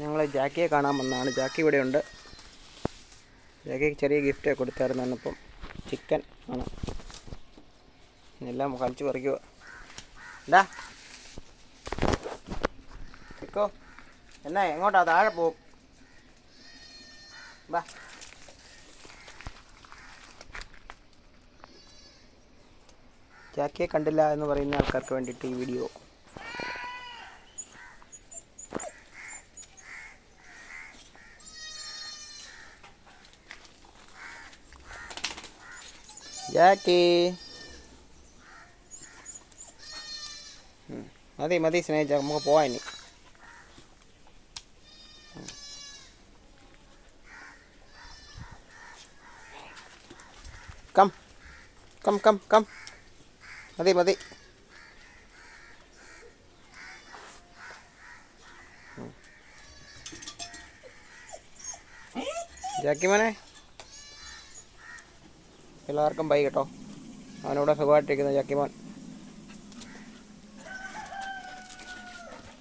ഞങ്ങൾ ജാക്കിയെ കാണാൻ വന്നതാണ് ജാക്കി ഇവിടെ ഉണ്ട് ജാക്കിക്ക് ചെറിയ ഗിഫ്റ്റ് കൊടുത്തായിരുന്നു ഇപ്പം ചിക്കൻ ആണ്. എല്ലാം കളിച്ച് പറിക്കുക എന്താ? ചിക്കോ എന്നാ എങ്ങോട്ടാ? താഴെ പോവും വാ. ജാക്കിയെ കണ്ടില്ല എന്ന് പറയുന്ന ആൾക്കാർക്ക് വേണ്ടിയിട്ട് ഈ video Ya, Jackie, Hmm. Mati mati sini aja mau ke poin ini. Hmm. Kam. Kam kam kam. Mati mati. Hmm. Jackie Jaki mana? എല്ലാവർക്കും ബൈ കേട്ടോ. അവനവിടെ സുഖമായിട്ടിരിക്കുന്നു ജാക്കിമോൻ